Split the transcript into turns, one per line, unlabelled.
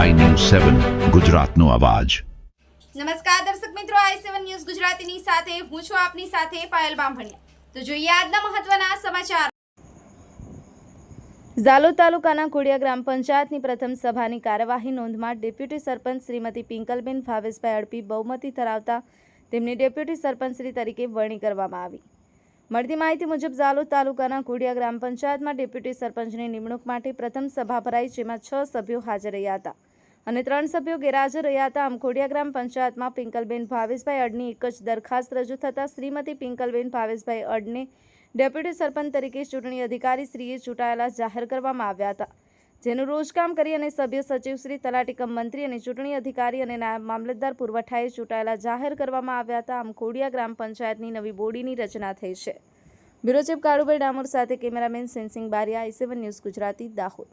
સેવન, ગુજરાતનો અવાજ.
નમસ્કાર દર્શક મિત્રો, આઈ સેવન ન્યૂઝ ગુજરાતીની સાથે હું છું આપની સાથે પાયલ બામભણિયા. તો જોઈએ આજના મહત્વના સમાચાર. ઝાલોદ તાલુકાના કોડિયા ગ્રામ પંચાયતની પ્રથમ સભાની કાર્યવાહી નોંધમાં ડેપ્યુટી સરપંચ શ્રીમતી પિંકલબેન ભાવેશભાઈ અડપી બહુમતી ધરાવતા તેમની ડેપ્યુટી સરપંચશ્રી તરીકે વરણી કરવામાં આવી. મળતી માહિતી મુજબ, ઝાલોદ તાલુકાના કુડિયા ગ્રામ પંચાયતમાં ડેપ્યુટી સરપંચની નિમણૂક માટે પ્રથમ સભા ભરાઈ, જેમાં છ સભ્યો હાજર રહ્યા હતા. અને ત્રણ સભ્યો ગેરહાજર રહ્યા હતા. આમ ખોડિયા ગ્રામ પંચાયતમાં પિંકલબેન ભાવેશભાઈ અડની એક જ દરખાસ્ત રજૂ થતાં શ્રીમતી પિંકલબેન ભાવેશભાઈ અડને ડેપ્યુટી સરપંચ તરીકે ચૂંટણી અધિકારી શ્રીએ ચૂંટાયેલા જાહેર કરવામાં આવ્યા હતા. જેનું રોજકામ કરી અને સભ્ય સચિવ શ્રી તલાટીકમ મંત્રી અને ચૂંટણી અધિકારી અને નાયબ મામલતદાર પુરવઠાએ ચૂંટાયેલા જાહેર કરવામાં આવ્યા હતા. આમ ખોડિયા ગ્રામ પંચાયતની નવી બોડીની રચના થઈ છે. બ્યુરો ચીફ કાળુભાઈ ડામોર સાથે cameraman Sensing Bariya, I News Gujarati, Dahod.